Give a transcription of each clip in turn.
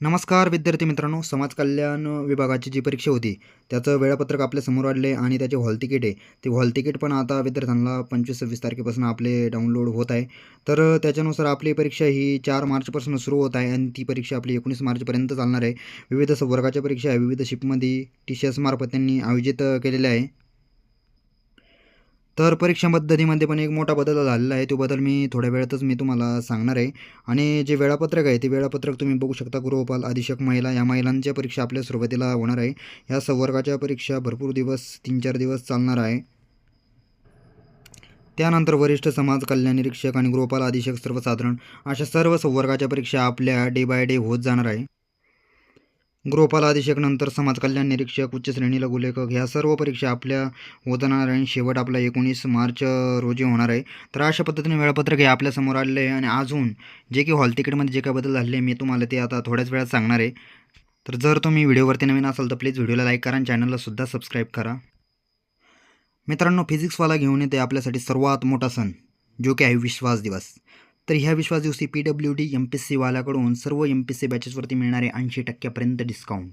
नमस्कार विद्यार्थी मित्रांनो. समाज कल्याण विभागाची जी परीक्षा होती त्याचं वेळापत्रक आपल्यासमोर आले आणि त्याचे हॉल तिकीट आहे. ते हॉल तिकीट पण आता विद्यार्थ्यांना पंचवीस सव्वीस तारखेपासून आपले डाउनलोड होत आहे. तर त्याच्यानुसार आपली परीक्षा ही चार मार्चपासून सुरू होत आहे आणि ती परीक्षा आपली एकोणीस मार्चपर्यंत चालणार आहे. विविध वर्गाच्या परीक्षा आहे. विविध शिपमध्ये टी सी एस मार्फत त्यांनी आयोजित केलेल्या आहे. तर परीक्षा पद्धतीमध्ये पण एक मोठा बदल झालेला आहे. तो बदल मी थोड्या वेळातच मी तुम्हाला सांगणार आहे. आणि जे वेळापत्रक आहे ते वेळापत्रक तुम्ही बघू शकता. गृहपाल अधीक्षक महिला या महिलांच्या परीक्षा आपल्या सुरुवातीला होणार आहे. ह्या संवर्गाच्या परीक्षा भरपूर दिवस तीन चार दिवस चालणार आहे. त्यानंतर वरिष्ठ समाज कल्याण निरीक्षक आणि गृहपाल अधीक्षक सर्वसाधारण अशा सर्व संवर्गाच्या परीक्षा आपल्या डे बाय डे होत जाणार आहे. गृहपाल अधीक्षक नंतर समाज कल्याण निरीक्षक उच्च श्रेणी लघुलेखक. ह्या सर्व परीक्षा आपल्या होत जाणार आणि शेवट आपला एकोणीस मार्च रोजी होणार आहे. तर अशा पद्धतीने वेळापत्रक हे आपल्यासमोर आलेलं आहे आणि अजून जे की हॉल तिकीटमध्ये जे काय बदल झाले मी तुम्हाला ते आता थोड्याच वेळात सांगणार आहे. तर जर तुम्ही व्हिडिओवरती नवीन असाल तर प्लीज व्हिडिओला लाईक करा आणि चॅनललासुद्धा सबस्क्राईब करा. मित्रांनो फिजिक्सवाला घेऊन येते आपल्यासाठी सर्वात मोठा सण जो की आहे विश्वास दिवस. तर ह्या विश्वास दिवशी P W D M P S सीवाल्याकडून सर्व एम पी सी बॅचेसवरती मिळणारे ऐंशी टक्क्यापर्यंत डिस्काउंट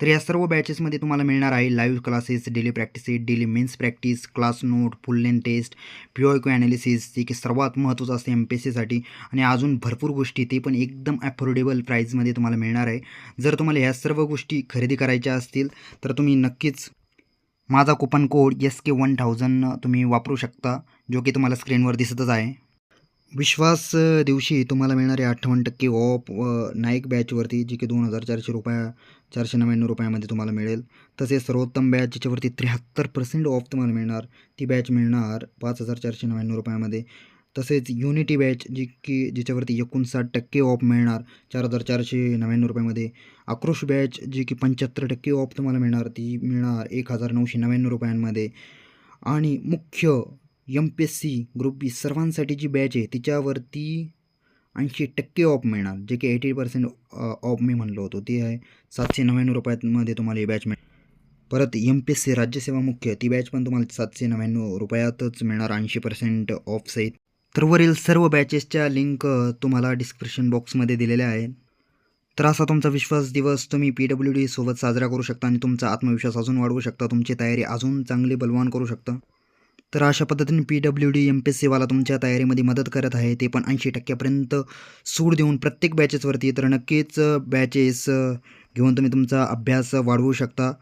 तर या सर्व बॅचेसमध्ये तुम्हाला मिळणार आहे live classes daily practices daily mains practice class note full length test pure analysis जे की सर्वात महत्त्वाचं असते एम पी एस सीसाठी आणि अजून भरपूर गोष्टी ते पण एकदम ॲफोर्डेबल प्राईजमध्ये तुम्हाला मिळणार आहे. जर तुम्हाला ह्या सर्व गोष्टी खरेदी करायच्या असतील तर तुम्ही नक्कीच माझा coupon code S K one thousand तुम्ही वापरू शकता जो की तुम्हाला स्क्रीनवर दिसतच आहे. विश्वास दिवशी तुम्हाला मिळणारे अठ्ठावन्न टक्के ऑफ नाईक बॅचवरती जी की दोन हजार चारशे रुपया चारशे नव्याण्णव रुपयामध्ये तुम्हाला मिळेल. तसेच सर्वोत्तम बॅच ज्याच्यावरती त्र्याहत्तर पर्सेंट ऑफ तुम्हाला मिळणार. ती बॅच मिळणार पाच हजार चारशे नव्याण्णव रुपयामध्ये. तसेच युनिटी बॅच जी की जिच्यावरती एकोणसाठ टक्के ऑफ मिळणार चार हजार चारशे नव्याण्णव रुपयामध्ये. आक्रोश बॅच जी की पंच्याहत्तर टक्के ऑफ तुम्हाला मिळणार ती मिळणार एक हजार नऊशे नव्याण्णव रुपयांमध्ये. आणि मुख्य M P S C group B सर्वांसाठी जी बॅच आहे तिच्यावरती ऐंशी टक्के ऑफ मिळणार. जे की एटी पर्सेंट ऑफ मी म्हणलो होतो. ते आहे सातशे नव्याण्णव रुपयामध्ये तुम्हाला ही बॅच मिळेल परत एम पी एस सी राज्यसेवा मुख्य ती बॅच पण तुम्हाला सातशे नव्याण्णव रुपयातच मिळणार ऐंशी पर्सेंट ऑफ सहित. तर वरील सर्व बॅचेसच्या लिंक तुम्हाला डिस्क्रिप्शन बॉक्समध्ये दिलेल्या आहेत. तर असा तुमचा विश्वास दिवस तुम्ही पी डब्ल्यू डी सोबत साजरा करू शकता आणि तुमचा आत्मविश्वास अजून वाढवू शकता. तुमची तयारी अजून चांगली बलवान करू शकता. तर अशा पद्धतीने P W D M P S सीवाला तुमच्या तयारीमध्ये मदत करत आहे ते पण ऐंशी टक्क्यापर्यंत सूट देऊन प्रत्येक बॅचेसवरती तर नक्कीच बॅचेस घेऊन तुम्ही तुमचा अभ्यास वाढवू शकता.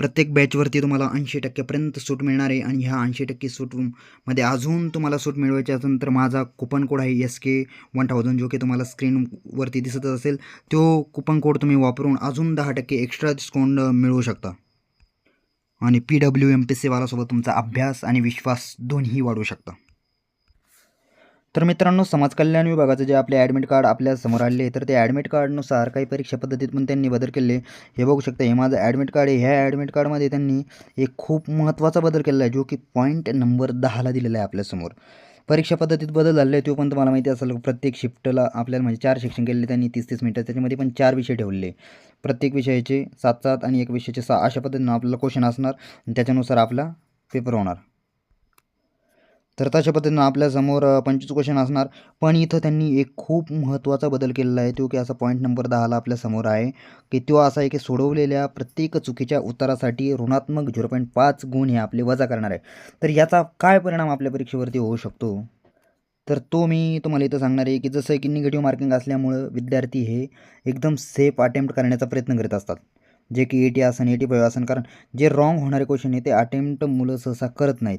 प्रत्येक बॅचवरती तुम्हाला ऐंशी टक्क्यापर्यंत सूट मिळणार आहे आणि ह्या ऐंशी टक्के सूटमध्ये अजून तुम्हाला सूट मिळवायची असेल तर माझा कुपन कोड आहे एस के वन थाउजंड जो की तुम्हाला स्क्रीनवरती दिसत असेल तो कुपन कोड तुम्ही वापरून अजून दहा टक्के एक्स्ट्रा डिस्काउंट मिळवू शकता. आणि पी डब्ल्यू एम पी सीवालासोबत तुमचा अभ्यास आणि विश्वास दोन्ही वाढवू शकता. तर मित्रांनो समाज कल्याण विभागाचं जे आपले ॲडमिट कार्ड आपल्यासमोर आले तर ते ॲडमिट कार्डनुसार काही परीक्षा पद्धतीत पण त्यांनी बदल केले. हे बघू शकता हे माझं ॲडमिट कार्ड आहे. ह्या ॲडमिट कार्डमध्ये त्यांनी एक खूप महत्त्वाचा बदल केलेला आहे जो की पॉईंट नंबर दहाला दिलेला आहे आपल्यासमोर परीक्षा पद्धतीत बदल झाले आहे तो पण तुम्हाला माहिती असेल प्रत्येक शिफ्टला आपल्याला म्हणजे चार शिक्षण केलेले त्यांनी तीस तीस मिनटं त्याच्यामध्ये पण चार विषय ठेवले. प्रत्येक विषयाचे सात सात आणि एक विषयाचे सहा अशा पद्धतीनं आपल्याला क्वेश्चन असणार आणि त्याच्यानुसार आपला पेपर होणार. तर तशा पद्धतीनं आपल्यासमोर पंचवीस क्वेश्चन असणार. पण इथं त्यांनी एक खूप महत्त्वाचा बदल केलेला आहे. तो की असा पॉईंट नंबर दहाला आपल्यासमोर आहे की तो असा आहे की सोडवलेल्या प्रत्येक चुकीच्या उत्तरासाठी ऋणात्मक झिरो पॉईंट पाच गुण हे आपले वजा करणार आहे. तर याचा काय परिणाम आपल्या परीक्षेवरती होऊ शकतो? तर तो मी तुम्हाला इथं सांगणार आहे की जसं की निगेटिव्ह मार्किंग असल्यामुळं विद्यार्थी हे एकदम सेफ अटेम्प्ट करण्याचा प्रयत्न करीत असतात. जे की एटी असन एटी फाईव्ह असन कारण जे रॉंग होणारे क्वेश्चन आहे ते अटेम्प्ट मुलं सहसा करत नाहीत.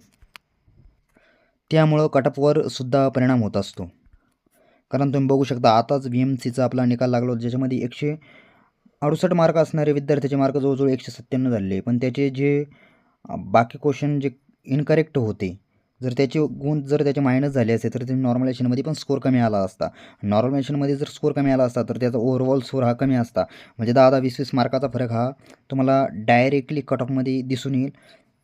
त्यामुळं कटअपवर सुद्धा परिणाम होत असतो. कारण तुम्ही बघू शकता आताच व्ही एम सीचा आपला निकाल लागला होता ज्याच्यामध्ये एकशे अडुसष्ट मार्क असणारे विद्यार्थ्याचे मार्क जवळजवळ एकशे सत्त्याण्णव झाले. पण त्याचे जे बाकी क्वेश्चन जे इनकरेक्ट होते जर त्याचे गुण जर त्याचे मायनस झाले असते तर ते नॉर्मलायझेशनमध्ये पण स्कोर कमी आला असता. नॉर्मलायझेशनमध्ये जर स्कोर कमी आला असता तर त्याचा ओव्हरऑल स्कोर हा कमी असता. म्हणजे दहा दहा वीस वीस मार्काचा फरक हा तुम्हाला डायरेक्टली कट ऑफमध्ये दिसून येईल.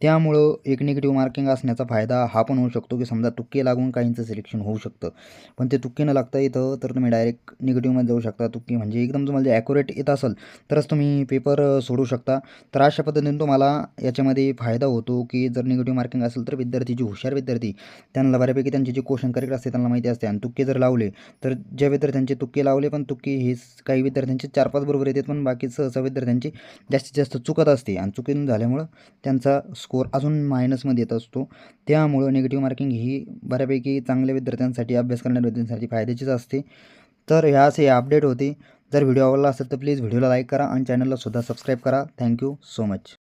त्यामुळं एक निगेटिव्ह मार्किंग असण्याचा फायदा हा पण होऊ शकतो की समजा तुक्के लागून काहींचं सिलेक्शन होऊ शकतं. पण ते तुक्के न लागता इथं तर तुम्ही डायरेक्ट निगेटिव्हमध्ये जाऊ शकता. तुक्के म्हणजे एकदम तुम्हाला जे ॲक्युरेट येत असेल तरच तुम्ही पेपर सोडू शकता. तर अशा पद्धतीने तुम्हाला याच्यामध्ये फायदा होतो की जर निगेटिव्ह मार्किंग असेल तर विद्यार्थी जे हुशार विद्यार्थी त्यांना बऱ्यापैकी त्यांचे जे क्वेश्चन करेक्ट असते त्यांना माहिती असते. आणि तुक्के जर लावले तर ज्या विद्यार्थ्यांचे तुक्के लावले पण तुक्के हे काही विद्यार्थ्यांचे चार पाच बरोबर येतात पण बाकी सहसा विद्यार्थ्यांची जास्तीत जास्त चुकत असते. आणि चुकीन झाल्यामुळं त्यांचा स्कोअर अजून मायनसमध्ये येत असतो. त्यामुळं निगेटिव्ह मार्किंग ही बऱ्यापैकी चांगल्या विद्यार्थ्यांसाठी अभ्यास करणाऱ्या विद्यार्थ्यांसाठी फायद्याचीच असते. तर ह्या असे अपडेट होते. जर व्हिडिओ आवडला असेल तर प्लीज व्हिडिओला लाईक करा आणि चॅनलला सुद्धा सबस्क्राईब करा. Thank you so much